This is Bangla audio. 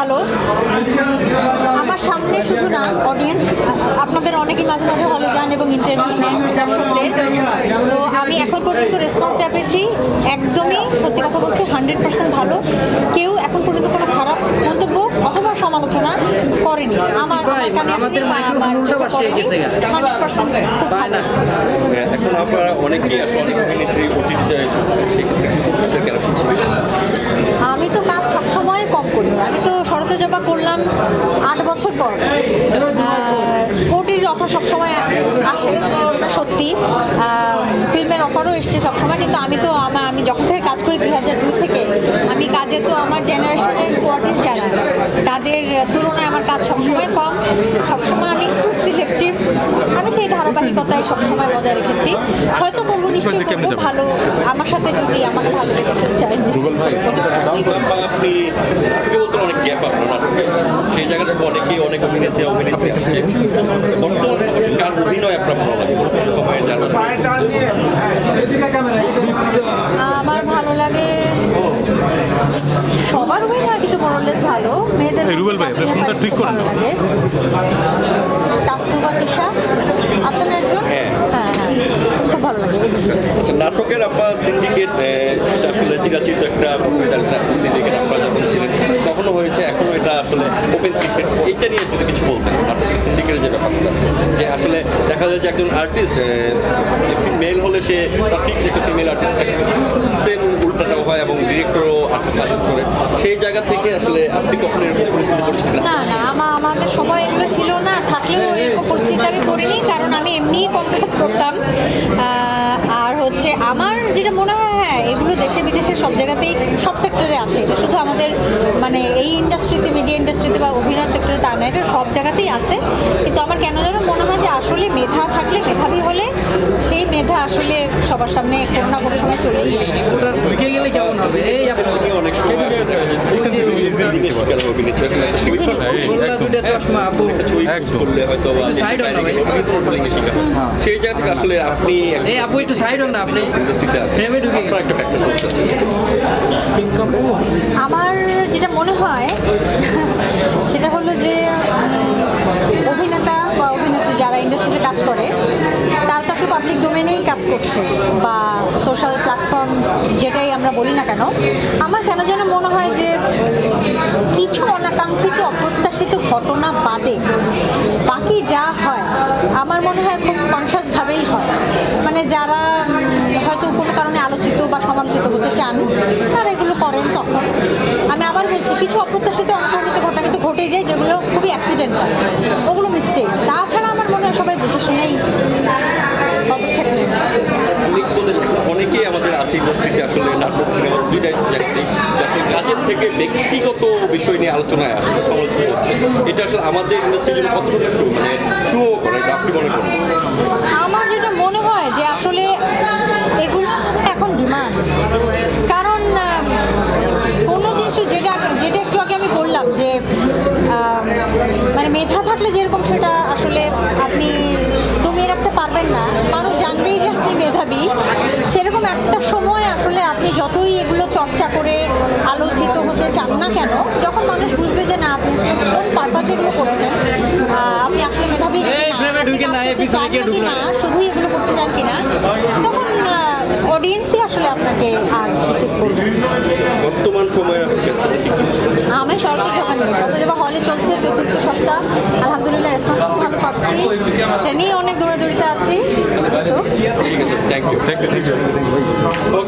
ভালো। আমার সামনে শুধু না অডিয়েন্স আপনাদের অনেকেই মাঝে মাঝে হলে যান এবং ইন্টারভিউ নেন দর্শকদের তো আমি এখন পর্যন্ত রেসপন্স যা পেয়েছি একদমই সত্যি কথা বলছি হান্ড্রেড পার্সেন্ট ভালো। কেউ এখন পর্যন্ত কোনো খারাপ মন্তব্য অথবা সমালোচনা করেনি। আমার আমার আমাদের আসেনি বা microphone আমার উল্টো পাশে গেছে গা। 100% খুব ভালো এখন আপনারা অনেকেই আসলে অনেক আমি তো কাজ সবসময় কম করি। আমি তো জবা করলাম আট বছর পর। কোটির অফার সবসময় আসে, যেটা সত্যি। ফিল্মের অফারও এসছে সবসময়, কিন্তু আমি তো আমার, আমি যখন থেকে কাজ করি দুই হাজার দুই থেকে, আমি কাজে তো আমার জেনারেশনের কোয়ার্টিস যারা, তাদের তুলনায় আমার কাজ সবসময় কম, সবসময় আমি একটু সিলেক্টিভ আমি সেই ধারাবাহিকতায় সবসময় বজায় রেখেছি। হয়তো করব নিশ্চয়ই করব ভালো আমার সাথে যদি আমাকে। আপনি থেকে বলতে অনেক গ্যাপ আপনার নাটকে সেই জায়গা থেকে অনেকেই অনেক অভিনেত্রী অভিনেত্রী আসছে বর্তমান সময়ে কার অভিনয় আপনার ভালো লাগে? বর্তমান সময়ে যারা আমার ভালো লাগে সবার অভিনয় কিন্তু মোরলেস ভালো। মেয়েদের রুবেল ভাই, ফোনটা ঠিক ভালো তাসনুবা আছেন একজন হ্যাঁ। হ্যাঁ হ্যাঁ খুব ভালো লাগে এই দুজন। আচ্ছা নাটকের আপনার সিন্ডিকেট এটা আসলে চিরাচিত একটা সিন্ডিকেট আপনারা যখন ছিলেন তখনও হয়েছে এখনও এটা আসলে ওপেন সিক্রেট এইটা নিয়ে যদি কিছু বলতেন নাটকের সিন্ডিকেটের যে ব্যাপারটা যে আসলে দেখা যায় যে একজন আর্টিস্ট মেল হলে সে তার ফিক্স একটা ফিমেল আর্টিস্ট থাকে সেম উল্টাটাও হয় এবং ডিরেক্টরও আর্টিস্ট সাজেস্ট করে সেই জায়গা থেকে আসলে আপনি কখনো এরকম পরিস্থিতি করছেন না না আমার সময় এগুলো ছিল না। থাকলেও এরকম পরিস্থিতি আমি পড়িনি কারণ আমি এমনিই কম কাজ করতাম। হচ্ছে আমার যেটা মনে হয় হ্যাঁ এগুলো দেশে বিদেশে সব জায়গাতেই সব সেক্টরে আছে। এটা শুধু আমাদের মানে এই ইন্ডাস্ট্রিতে মিডিয়া ইন্ডাস্ট্রিতে বা অভিনয় সেক্টরে তা না এটা সব জায়গাতেই আছে। কিন্তু আমার কেন যেন মনে হয় যে আসলে মেধা থাকলে মেধাবী হলে সেই মেধা আসলে সবার সামনে কোনো না কোনো সময় চলেই আসে ওটা ঢুকে গেলে কেমন হবে এই আপনার উনি অনেক সময় দিনের শিকার অভিনেত্রী হয়। সেই জায়গা থেকে আসলে আপনি এই আপু একটু সাইড হন না আপনি ফ্রেমে ঢুকে একটা প্র্যাকটিস আমার যেটা মনে হয় সেটা হলো যে অভিনেতা বা অভিনেত্রী যারা ইন্ডাস্ট্রিতে কাজ করে তারা তো একটা পাবলিক ডোমেনেই কাজ করছে বা সোশ্যাল প্ল্যাটফর্ম যেটাই আমরা বলি না কেন। আমার কেন যেন মনে হয় যে ঘটনা বাদে বাকি যা হয়, আমার মনে হয় খুব কনসাসভাবেই হয়। মানে যারা হয়তো কোনো কারণে আলোচিত বা সমালোচিত হতে চান, তারা এগুলো করেন তখন। আমি আবার বলছি, কিছু অপ্রত্যাশিত অনাকাঙ্ক্ষিত ঘটনা কিন্তু ঘটে যায় যেগুলো খুবই অ্যাক্সিডেন্টাল ওগুলো মিস্টেক তাছাড়া আমার মনে হয় সবাই বুঝে শুনেই পদক্ষেপ নেন অনেকেই আমাদের আছে আসলে নাটক সিনেমা, দুইটাই থেকে ব্যক্তিগত বিষয় নিয়ে আলোচনায় আসে, সমালোচনা হচ্ছে। এটা আসলে আমাদের ইন্ডাস্ট্রির জন্য কতটুকু শু মানে শুভ করে এটা আপনি মনে করেন? আমার যেটা মনে হয় যে আসলে এগুলো এখন ডিমান্ড কারণ কোনো জিনিস যেটা যেটা একটু আগে আমি বললাম যে মানে মেধা থাকলে যেরকম সেটা আসলে আপনি দমিয়ে রাখতে পারবেন না। মানুষ জানবেই যে আপনি মেধাবী। সেরকম একটা সময় যতই এগুলো চর্চা করে আলোচিত হতে চান না কেন যখন মানুষ বুঝবে যে না আপনি কোন পারপাসে এগুলো করছেন আপনি আসলে মেধাবী না, শুধুই এগুলো করতে চান কিনা তখন অডিয়েন্সই আসলে আপনাকে আর রিসিভ করবে বর্তমান সময়ে? আমি নিয়ে শরৎজবা হলে চলছে চতুর্থ সপ্তাহ। আলহামদুলিল্লাহ রেসপন্স খুব ভালো পাচ্ছি। এটা নিয়ে অনেক দৌড়াদৌড়িতে আছি। তো। Thank you thank you